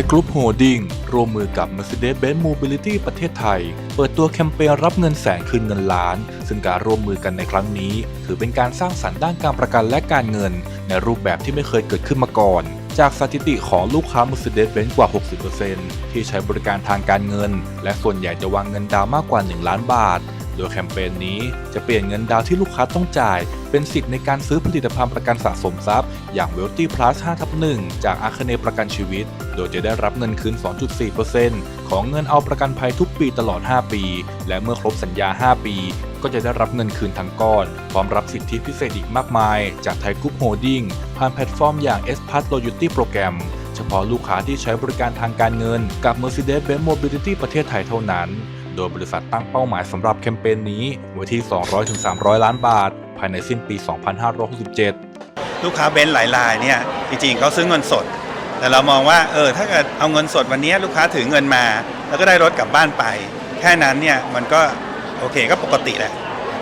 ยกรุ๊ปโฮดดิ้งร่วมมือกับ Mercedes-Benz Mobility ประเทศไทย เปิดตัวแคมเปญรับเงินแสนคืนเงินล้าน ซึ่งการร่วมมือกันในครั้งนี้ ถือเป็นการสร้างสรรค์ด้านการประกันและการเงิน ในรูปแบบที่ไม่เคยเกิดขึ้นมาก่อน จากสถิติของลูกค้า Mercedes-Benz กว่า 60%ที่ใช้บริการทางการเงิน และส่วนใหญ่จะวางเงินดาวน์มากกว่า 1 ล้านบาท โดยแคมเปญนี้จะเปลี่ยนเงินดาวน์ที่ลูกค้าต้องจ่าย เป็นสิทธิ์ในการซื้อผลิตภัณฑ์ประกันสะสมทรัพย์ อย่าง Wealthy Plus 5ทับ1จากอาคเนประกันชีวิต โดยจะได้รับเงินคืน 2.4%ของเงินเอาประกันภัยทุกปีตลอด 5 ปี และเมื่อครบสัญญา 5 ปี ก็จะได้รับเงินคืนทั้งก้อน พร้อมรับสิทธิพิเศษอีกมากมาย จากไทยกรุ๊ปโฮดดิ้งผ่านแพลตฟอร์มอย่าง S Plus Loyalty Program เฉพาะลูกค้าที่ใช้บริการทางการเงินกับ Mercedes-Benz Mobility ประเทศไทยเท่านั้น โดยบริษัทตั้งเป้าหมายสำหรับแคมเปญนี้ไว้ที่ 200-300 ล้านบาท ภายในสิ้นปี 2567 ลูกค้าเบนซ์หลายรายเนี่ยจริงๆเขาซื้อเงินสด แต่เรามองว่าเออถ้าเกิดเอาเงินสดวันนี้ลูกค้าถือเงินมา แล้วก็ได้รถกลับบ้านไป แค่นั้นเนี่ยมันก็โอเคก็ปกติแหละ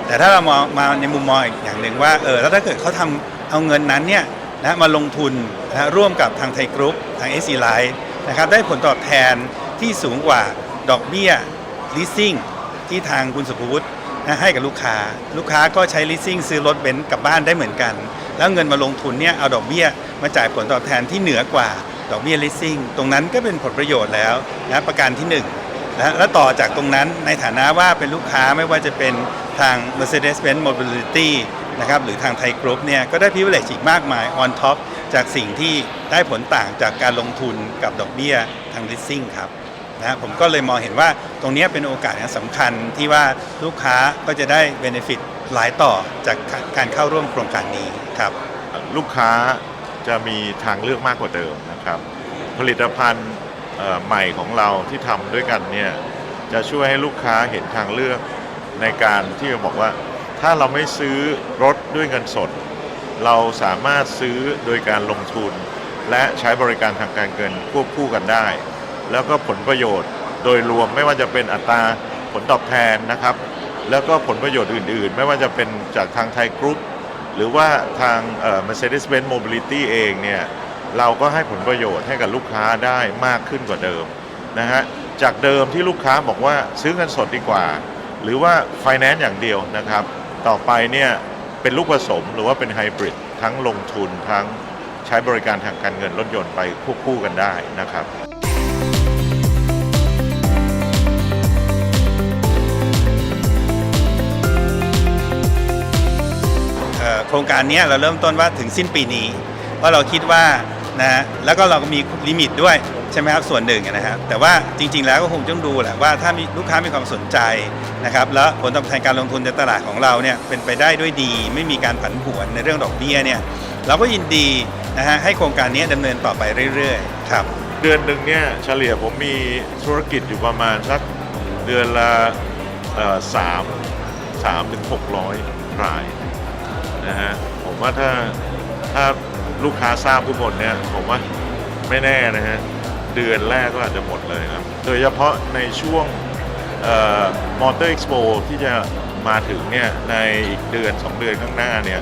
แต่ถ้าเรามองมาในมุมมองอีกอย่างหนึ่งว่าเออแล้วถ้าเกิดเขาทำเอาเงินนั้นเนี่ยนะมาลงทุนนะร่วมกับทางไทยกรุ๊ปทาง s อ Life นะครับได้ผลตอบแทนที่สูงกว่าดอกเบี้ย leasing ที่ทางคุณสุภวุฒินะให้กับลูกค้า ลูกค้าก็ใช้ leasing ซื้อรถเบนซ์กลับบ้านได้เหมือนกัน แล้วเงินมาลงทุนเนี่ยเอาดอกเบี้ยมาจ่ายผลตอบแทนที่เหนือกว่าดอกเบี้ย leasing ตรงนั้นก็เป็นผลประโยชน์แล้วนะประการที่หนึ่งนะแล้วต่อจากตรงนั้นในฐานะว่าเป็นลูกค้าไม่ว่าจะเป็นทาง Mercedes-Benz Mobility นะครับหรือทางไทยกรุ๊ปเนี่ยก็ได้ privilege อีกมากมาย on top จากสิ่งที่ได้ผลต่างจากการลงทุนกับดอกเบี้ยทาง leasing ครับนะผมก็เลยมองเห็นว่าตรงนี้เป็นโอกาสอย่สำคัญที่ว่าลูกค้าก็จะได้เบนฟิต หลายต่อจากการเข้าร่วมโครงการนี้ครับลูกค้าจะมีทางเลือกมากกว่าเดิมนะครับ ผลิตภัณฑ์ใหม่ของเราที่ทำด้วยกันเนี่ยจะช่วยให้ลูกค้าเห็นทางเลือกในการที่จะบอกว่า ถ้าเราไม่ซื้อรถด้วยเงินสด เราสามารถซื้อโดยการลงทุน และใช้บริการทางการเงินควบคู่กันได้ แล้วก็ผลประโยชน์โดยรวมไม่ว่าจะเป็นอัตราผลตอบแทนนะครับ แล้วก็ผลประโยชน์อื่น ๆ ไม่ว่าจะเป็นจากทางไทยกรุ๊ปหรือว่าทาง Mercedes-Benz Mobility เองเนี่ยเราก็ให้ผลประโยชน์ให้กับลูกค้าได้มากขึ้นกว่าเดิมนะฮะจากเดิมที่ลูกค้าบอกว่าซื้อเงินสดดีกว่า หรือว่า Finance อย่างเดียวนะครับ ต่อไปเนี่ยเป็นลูกผสมหรือว่าเป็นไฮบริดทั้งลงทุนทั้งใช้บริการทางการเงินรถยนต์ไปควบคู่กันได้นะครับ ครงการนี้เราเริ่มต้นว่าถึงสิ้นปีนี้เพราะเราคิดว่านะฮะแล้วก็เราก็มีลิมิตด้วยใช่ไหมครับส่วนหนึ่งนะครับแต่ว่าจริง ๆ แล้วก็คงต้องดูแหละว่าถ้ามีลูกค้ามีความสนใจนะครับแล้วผลตอบแทนการลงทุนในตลาดของเราเนี่ยเป็นไปได้ด้วยดี ไม่มีการผันผวนในเรื่องดอกเบี้ยเนี่ยเราก็ยินดีนะฮะให้โครงการนี้ดำเนินต่อไปเรื่อยๆครับเดือนหนึ่งเนี่ยเฉลี่ยผมมีธุรกิจอยู่ประมาณสักเดือนละเอ่อสามสามถึงหกร้อยราย นะฮะผมว่าถ้าถ้าลูกค้าทราบทุกคนเนี่ยผมว่าไม่แน่นะฮะเดือนแรกก็อาจจะหมดเลยครับ โดยเฉพาะในช่วงมอเตอร์เอ็กซ์โปที่จะมาถึงเนี่ยในอีกเดือน 2 เดือนข้างหน้าเนี่ย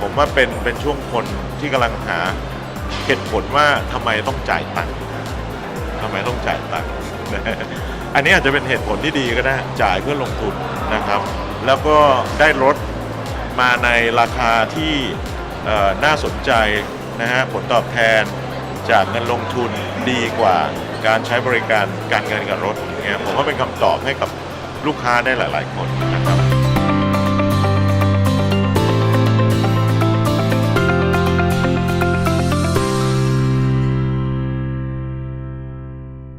ผมว่าเป็นเป็นช่วงคนที่กำลังหาเหตุผลว่าทำไมต้องจ่ายตังค์ทำไมต้องจ่ายตังค์อันนี้อาจจะเป็นเหตุผลที่ดีก็ได้จ่ายเพื่อลงทุนนะครับ แล้วก็ได้รถ มาในราคาที่น่าสนใจนะฮะผลตอบแทนจากเงินลงทุนดีกว่าการใช้บริการการเงินกับรถอย่างเงี้ยผมว่าเป็นคำตอบให้กับลูกค้าได้หลาย ๆ คนนะครับ